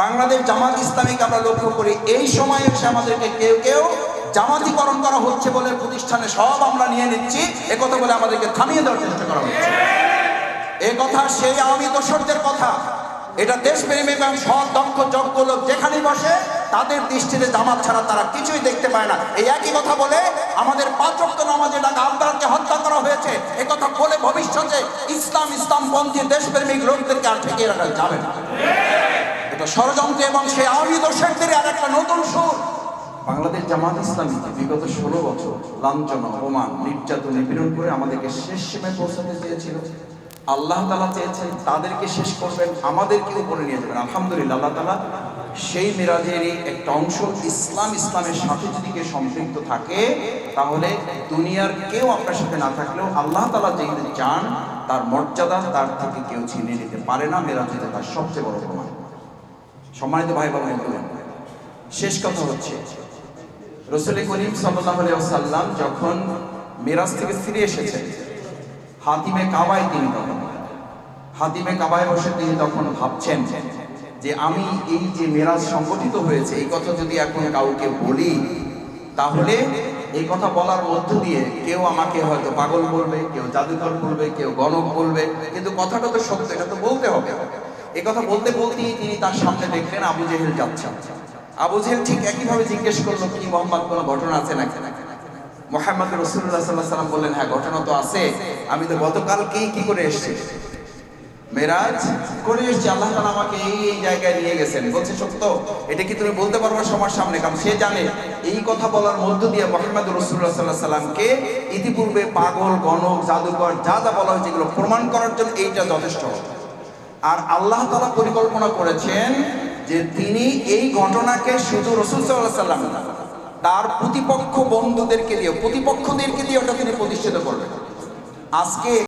বাংলাদেশ জামাত ইসলামীকে আমরা লক্ষ্য করি, এই সময় এসে আমাদেরকে কেউ কেউ জামাতিকরণ করা হচ্ছে বলে প্রতিষ্ঠানে সব আমরা নিয়ে নিচ্ছি একথা বলে আমাদেরকে থামিয়ে দেওয়ার চেষ্টা করা হচ্ছে। এ কথা সেই আওয়ামী দোসরদের কথা। এটা দেশপ্রেমী এবং সৎ, দক্ষ, যোগ্য লোক যেখানেই বসে, তাদের দৃষ্টিতে জামাত ছাড়া তারা কিছুই দেখতে পায় না। এই একই কথা বলে আমাদের পাঁচক্ত নামাজে ডাকা আবদারকে হত্যা করা হয়েছে। এ কথা বলে ভবিষ্যতে ইসলাম ইসলাম পন্থী দেশপ্রেমিক লোকদেরকে আর ঠেকিয়ে রাখা যাবে না। ষড়যন্ত্র এবং সেই আওয়ামী দোষকদের আর একটা নতুন সুর। বাংলাদেশ জামাত ইসলামীকে বিগত ষোলো বছর লাঞ্ছনা, অপমান, নির্যাতন নিপীড়ন করে আমাদেরকে শেষ সীমায় পৌঁছাতে চেয়েছিল। আল্লাহ তালা চেয়েছেন, তাদেরকে শেষ করবেন, আমাদেরকে উপরে নিয়ে যাবেন। আলহামদুলিল্লাহ, আল্লাহ তালা সেই মিরাজেরই একটা অংশ ইসলাম ইসলামের সাথে যদি কেউ সম্পৃক্ত থাকে, তাহলে দুনিয়ার কেউ আপনার সাথে না থাকলেও আল্লাহ তালা যেখানে চান, তার মর্যাদা তার থেকে কেউ ছিনিয়ে নিতে পারে না। মেরাজেতে তার সবচেয়ে বড় প্রমাণ সম্মানিত ভাই বাবা শেষ কথা হচ্ছে রসুল করিম সাল্লাম যখন মিরাজ থেকে ফিরে এসেছেন, হাতিমে কাবায় তিনি তখন, হাতিমে কাবায় বসে তিনি তখন ভাবছেন যে আমি এই যে মেরাজ সংগঠিত হয়েছে, এই কথা যদি এখন কাউকে বলি, তাহলে এই কথা বলার মধ্য দিয়ে কেউ আমাকে হয়তো পাগল বলবে, কেউ জাদুঘর বলবে, কেউ গণক বলবে, কিন্তু কথাটা তো সত্য, এটা তো বলতে হবে। কথা বলতে বলতেই তিনি তার সামনে দেখলেন আবু জেহেল যাচ্ছেন আবু জেহেল ঠিক একইভাবে জিজ্ঞেস করল, কি মোহাম্মদ, কোনো ঘটনা আছে নাকি? মোহাম্মদ রসুল্লাহ সাল্লাহ সাল্লাম বললেন হ্যাঁ ঘটনা তো আছে। আমি তো গতকালকেই কি করে এসেছি? মেরাজ করে আল্লাহ তালা আমাকে এই জায়গায় নিয়ে গেছেন। বলছে, সত্য, এটা কি তুমি বলতে পারব সবার সামনে? কারণ সে জানে, এই কথা বলার মধ্য দিয়ে মোহাম্মদ রসুল্লাহ সাল্লাহ সাল্লামকে ইতিপূর্বে পাগল, গণক, জাদুকর যা যা বলা হয়েছে এগুলো প্রমাণ করার জন্য এইটা যথেষ্ট। আর আল্লাহ তালা পরিকল্পনা করেছেন যে তিনি এই ঘটনাকে শুধু রসুল সাল্লাহ সাল্লাম তার প্রতিপক্ষ বন্ধুদেরকে দিয়ে, প্রতিপক্ষদেরকে দিয়ে ওটা তিনি প্রতিষ্ঠিত করবেন। আজকে